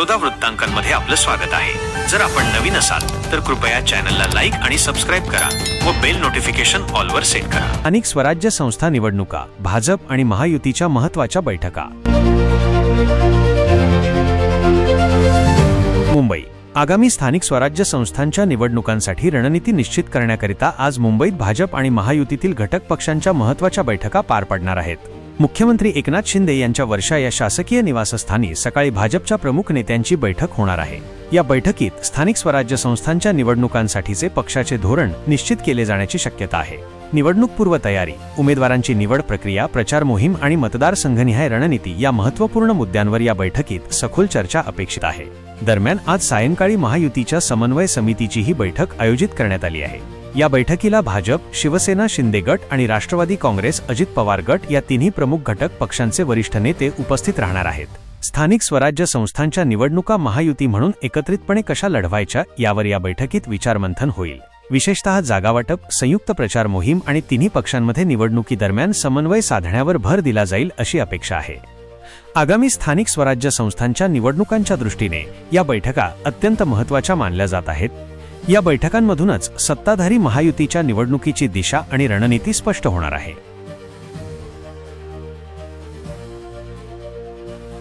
बडोदा वृत्तांकनमध्ये आपलं स्वागत आहे. जर आपण नवीन असाल तर कृपया चॅनलला लाईक आणि सबस्क्राईब करा व बेल नोटिफिकेशन ऑलवर सेट करा. स्थानिक स्वराज्य संस्था निवडणुका भाजप आणि महायुतीच्या महत्त्वाच्या बैठका. मुंबई आगामी स्थानिक स्वराज्य संस्थांच्या निवडणुकांसाठी रणनीती निश्चित करण्याकरिता आज मुंबईत भाजप आणि महायुतीतील घटक पक्षांच्या महत्त्वाच्या बैठका पार पडणार आहेत. मुख्यमंत्री एकनाथ शिंदे यांच्या वर्षा या शासकीय निवासस्थानी सकाळी भाजपच्या प्रमुख नेत्यांची बैठक होणार आहे. या बैठकीत स्थानिक स्वराज्य संस्थांच्या निवडणुकांसाठीचे पक्षाचे धोरण निश्चित केले जाण्याची शक्यता आहे. निवडणूक पूर्व तयारी उमेदवारांची निवड प्रक्रिया प्रचार मोहीम आणि मतदारसंघनिहाय रणनीती या महत्त्वपूर्ण मुद्द्यांवर या बैठकीत सखोल चर्चा अपेक्षित आहे. दरम्यान आज सायंकाळी महायुतीच्या समन्वय समितीची ही बैठक आयोजित करण्यात आली आहे. या बैठकीला भाजप शिवसेना शिंदे गट आणि राष्ट्रवादी काँग्रेस अजित पवार गट या तिन्ही प्रमुख घटक पक्षांचे वरिष्ठ नेते उपस्थित राहणार आहेत. स्थानिक स्वराज्य संस्थांच्या निवडणुका महायुती म्हणून एकत्रितपणे कशा लढवायच्या यावर या बैठकीत विचारमंथन होईल. विशेषतः जागावाटप संयुक्त प्रचार मोहीम आणि तिन्ही पक्षांमध्ये निवडणुकीदरम्यान समन्वय साधण्यावर भर दिला जाईल अशी अपेक्षा आहे. आगामी स्थानिक स्वराज्य संस्थांच्या निवडणुकांच्या दृष्टीने या बैठका अत्यंत महत्त्वाच्या मानल्या जात आहेत. या बैठकांमधूनच सत्ताधारी महायुतीच्या निवडणुकीची दिशा आणि रणनीती स्पष्ट होणार आहे.